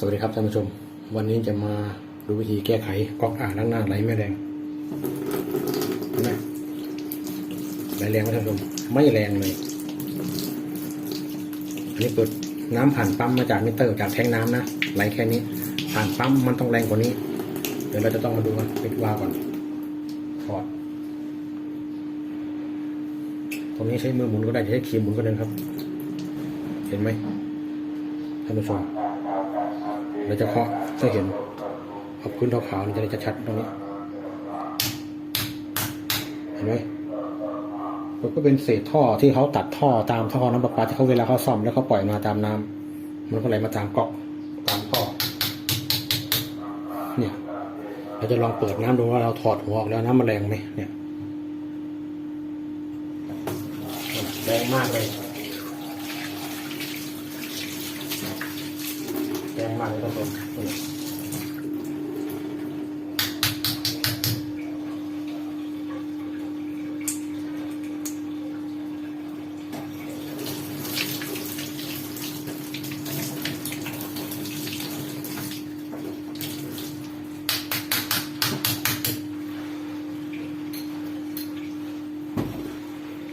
สวัสดีครับท่านผู้ชม วันนี้จะมาดูวิธีแก้ไขก๊อกอ่างล้างหน้าไหลไม่แรงนไหมไหลแรงไหมท่านผู้ชม ไม่แรงเลย อันนี้เปิดน้ำผ่านปั๊มมาจากมิเตอร์จากแทงน้ำนะไหลแค่นี้ ผ่านปั๊มมันต้องแรงกว่านี้ เดี๋ยวเราจะต้องมาดูกันปิดวาล์วก่อนถอดตรงนี้ใช้มือหมุนก็ได้ใช้ครีมหมุนก็ได้ครับ เห็นไหมท่านผู้ชม เราจะเคาะจะเห็นขอบคุณขาวๆนี่จะได้ชัดๆตรงนี้ เห็นไหมมันก็เป็นเศษท่อที่เขาตัดท่อตามท่อน้ำประปาที่เขาเวลาเขาซ่อมแล้วเขาปล่อยมาตามน้ำมันก็ไหลมาตามก๊อกตามท่อเนี่ยเราจะลองเปิดน้ำดูว่าเราถอดหัวออกแล้วน้ำมันแรงไหมเนี่ยแรงมากเลย แร งมากเลยท่านผู้ชม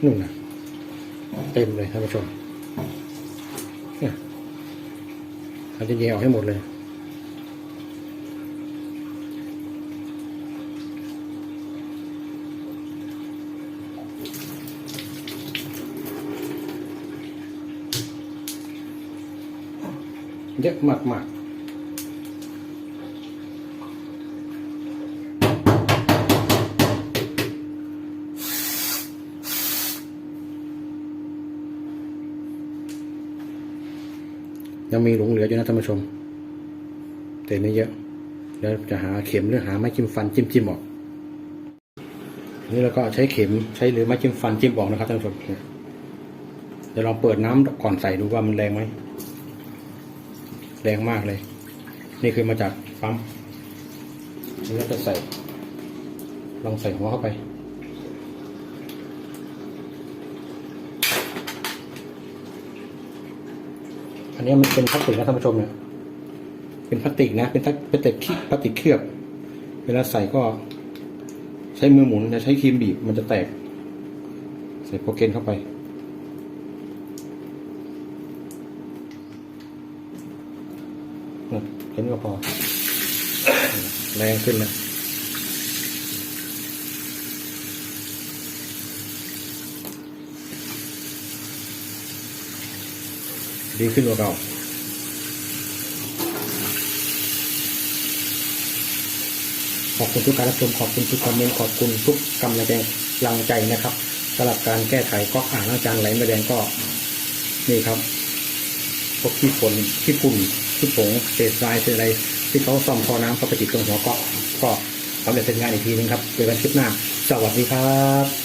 นู่นนะเต็มเลยท่านผู้ชมเนี่ย เราจะแยกออกให้หมดเลยเยอะมากม ยังมีหลงเหลืออยู่นะท่านผู้ชม แต่ไม่เยอะเดี๋ยวจะหาเข็มหรือหาไม้จิ้มฟันจิ้มจิ้มออกนี่เราก็ใช้เข็มใช้หรือไม้จิ้มฟันจิ้มออกนะครับท่านผู้ชมเดี๋ยวลองเปิดน้ำก่อนใส่ดูว่ามันแรงไหมแรงมากเลย นี่คือมาจากปั๊มนี่เราจะใส่ลองใส่หัวเข้าไป อันนี้มันเป็นพลาสติกนะท่านผู้ชมเนี่ย เป็นพลาสติกนะ เป็นพลาสติกที่พลาสติกเคลือบ เวลาใส่ก็ ใช้มือหมุนจะใช้ครีมบีบมันจะแตก ใส่โปรเกนเข้าไปเห็นก็พอ แรงขึ้นแล้ว ดีขึ้นกว่าเก่าขอบคุณทุกการรับชมขอบคุณทุกคอมเมนต์ขอบคุณทุกกำลังใจกำลังใจนะครับสำหรับการแก้ไขก๊อกอ่างล้าจานไหลม่แดงก็ นี่ครับพวกขี้ฝนขี้ฝุ่นขี้ผงเศษทรายเศษอะไรที่เขาซ่อมท่อน้ำเขาไปติดตรงหัวก๊อกก็สำเร็จเป็นงานอีกทีนึงครับเจอกันคลิปหน้า สวัสดีครับ